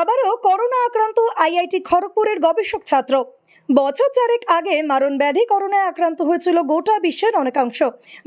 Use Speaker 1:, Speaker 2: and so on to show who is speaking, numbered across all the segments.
Speaker 1: আবারও করোনা আক্রান্ত আইআইটি খড়গপুরের গবেষক ছাত্র। বছর চারেক আগে মারণ ব্যাধি করোনায় আক্রান্ত হয়েছিল গোটা বিশ্বের অনেকাংশ।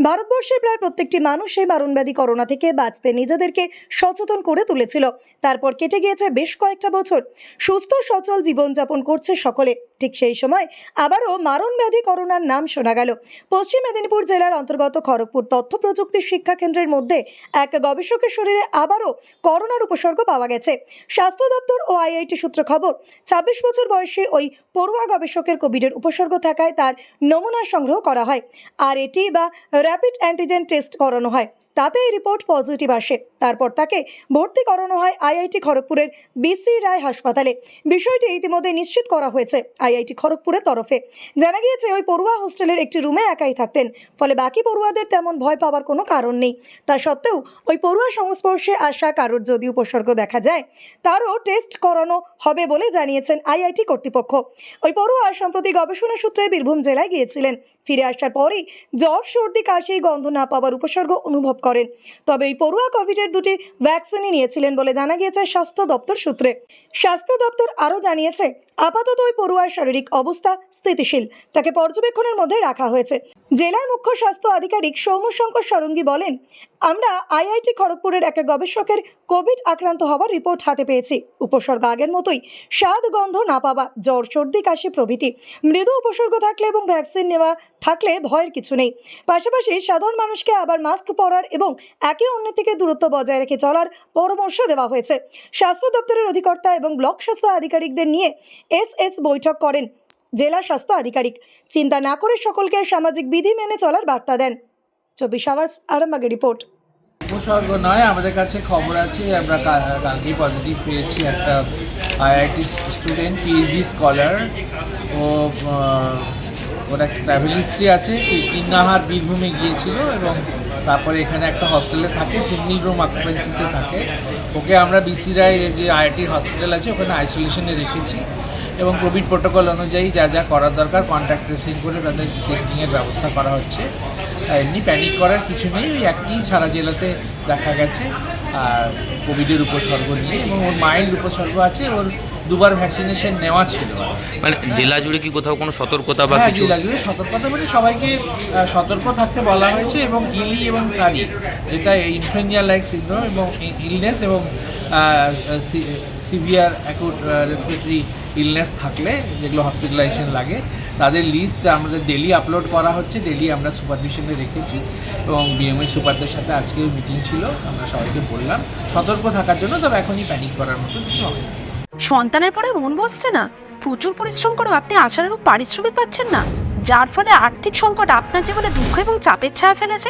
Speaker 1: ভারতবর্ষের প্রায় প্রত্যেকটি মানুষ এই মারণ ব্যাধি করোনা থেকে বাঁচতে নিজেদেরকে সচেতন করে তুলেছিল। তারপর কেটে গিয়েছে বেশ কয়েকটা বছর। সুস্থ, সচল জীবনযাপন করছে সকলে। ঠিক সেই সময় আবারও মারণ ব্যাধি করোনার নাম শোনা গেল। পশ্চিম মেদিনীপুর জেলার অন্তর্গত খড়গপুর তথ্য প্রযুক্তি শিক্ষা কেন্দ্রের মধ্যে এক গবেষকের শরীরে আবারও করোনার উপসর্গ পাওয়া গেছে। স্বাস্থ্য দপ্তর ও আইআইটি সূত্র খবর, ছাব্বিশ বছর বয়সী ওই পড়ুয়া গবেষকের কোভিডের উপসর্গ থাকায় তার নমুনা সংগ্রহ করা হয়। আর এটি বা র্যাপিড অ্যান্টিজেন টেস্ট করানো হয়। তাতে এই রিপোর্ট পজিটিভ আসে। তারপর তাকে ভর্তি করানো হয় আইআইটি খড়গপুরের বিসি রায় হাসপাতালে। বিষয়টি ইতিমধ্যে নিশ্চিত করা হয়েছে আইআইটি খড়গপুরের তরফে। জানা গিয়েছে, ওই পড়ুয়া হোস্টেলের একটি রুমে একাই থাকতেন। ফলে বাকি পড়ুয়াদের তেমন ভয় পাওয়ার কোনো কারণ নেই। তা সত্ত্বেও, ওই পড়ুয়া সংস্পর্শে আসা কারোর যদি উপসর্গ দেখা যায়, তারও টেস্ট করানো হবে বলে জানিয়েছেন আইআইটি কর্তৃপক্ষ। ওই পড়ুয়া সম্প্রতি গবেষণা সূত্রে বীরভূম জেলায় গিয়েছিলেন। ফিরে আসার পরই জ্বর, সর্দি, কাশি, গন্ধ না পাওয়ার উপসর্গ অনুভব করেন। তবে এই পড়ুয়া কোভিডের দুটি ভ্যাকসিনই নিয়েছিলেন বলে জানা গিয়েছে স্বাস্থ্য দপ্তর সূত্রে। স্বাস্থ্য দপ্তর আরও জানিয়েছে আপাতত ওই পড়ুয়ার শারীরিক অবস্থা স্থিতিশীল। তাকে পর্যবেক্ষণের মধ্যে রাখা হয়েছে। জেলার মুখ্য স্বাস্থ্য আধিকারিক সৌম্যশঙ্কর সরঙ্গী বলেন, আমরা আইআইটি খড়গপুরের এক গবেষকের কোভিড আক্রান্ত হওয়ার রিপোর্ট হাতে পেয়েছি। উপসর্গ আগের মতোই স্বাদ, গন্ধ না পাওয়া, জ্বর, সর্দি, কাশি প্রভৃতি। মৃদু উপসর্গ থাকলে এবং ভ্যাকসিন নেওয়া থাকলে ভয়ের কিছু নেই। পাশাপাশি সাধারণ মানুষকে আবার মাস্ক পরার এবং একে অন্যের থেকে দূরত্ব বজায় রেখে চলার পরামর্শ দেওয়া হয়েছে। স্বাস্থ্য দপ্তরের অধিকর্তা এবং ব্লক স্বাস্থ্য আধিকারিকদের নিয়ে এস এস বৈঠক করেন। জেলা স্বাস্থ্য আধিকারিক। চিন্তা না করে সকলকে সামাজিক বিধি মেনে চলার বার্তা দেন। চব্বিশ আওয়ার্স, আরামবাগের রিপোর্ট।
Speaker 2: উপসর্গ নয়, আমাদের কাছে খবর আছে, আমরা কালকে পজিটিভ পেয়েছি একটা আইআইটি স্টুডেন্ট পিএইচডি স্কলার ও ওর একটা ট্রাভেল হিস্ট্রি আছে কিন্নাহার বীরভূমে গিয়েছিল এবং তারপরে এখানে একটা হস্টেলে থাকে সিঙ্গল রুম অকুপেন্সিতে থাকে। ওকে আমরা বিসি রায় যে আইআইটির হসপিটাল আছে, ওখানে আইসোলেশনে রেখেছি। এবং কোভিড প্রোটোকল অনুযায়ী যা যা করার দরকার কন্ট্যাক্ট ট্রেসিং করে তাদের টেস্টিংয়ের ব্যবস্থা করা হচ্ছে। এমনি প্যানিক করার কিছু নেই ওই একটি সারা জেলাতে দেখা গেছে আর কোভিডের উপসর্গ নিয়ে এবং ওর মাইল্ড উপসর্গ আছে ওর দুবার ভ্যাকসিনেশন নেওয়া ছিল।
Speaker 3: মানে জেলা জুড়ে কি কোথাও কোনো সতর্কতা বা
Speaker 2: হ্যাঁ
Speaker 3: কিছু?
Speaker 2: জেলা জুড়ে সতর্কতা মানে সবাইকে সতর্ক থাকতে বলা হয়েছে এবং ইলি এবং সারি যেটা ইনফ্লুয়েঞ্জা লাইক সিন্ড্রোম এবং ইলনেস এবং সিভিয়ার অ্যাকুট রেসপিরেটরি ইলনেস থাকলে যেগুলো হসপিটালাইজেশন লাগে, তাদের লিস্ট আমাদের ডেলি আপলোড করা হচ্ছে ডেলি আমরা সুপারভিশনে রেখেছি এবং বিএমএ সুপারদের সাথে আজকে মিটিং ছিল, আমরা সবাইকে বললাম, সতর্ক থাকার জন্য, তবে এখনই প্যানিক করার মতো কিছু হবে
Speaker 4: সন্তানের পরে মন বসছে না। প্রচুর পরিশ্রম করেও আপনি আশানুরূপ পারিশ্রমিক পাচ্ছেন না, যার ফলে আর্থিক সংকট আপনার জীবনে দুঃখ এবং চাপের ছায়া ফেলেছে।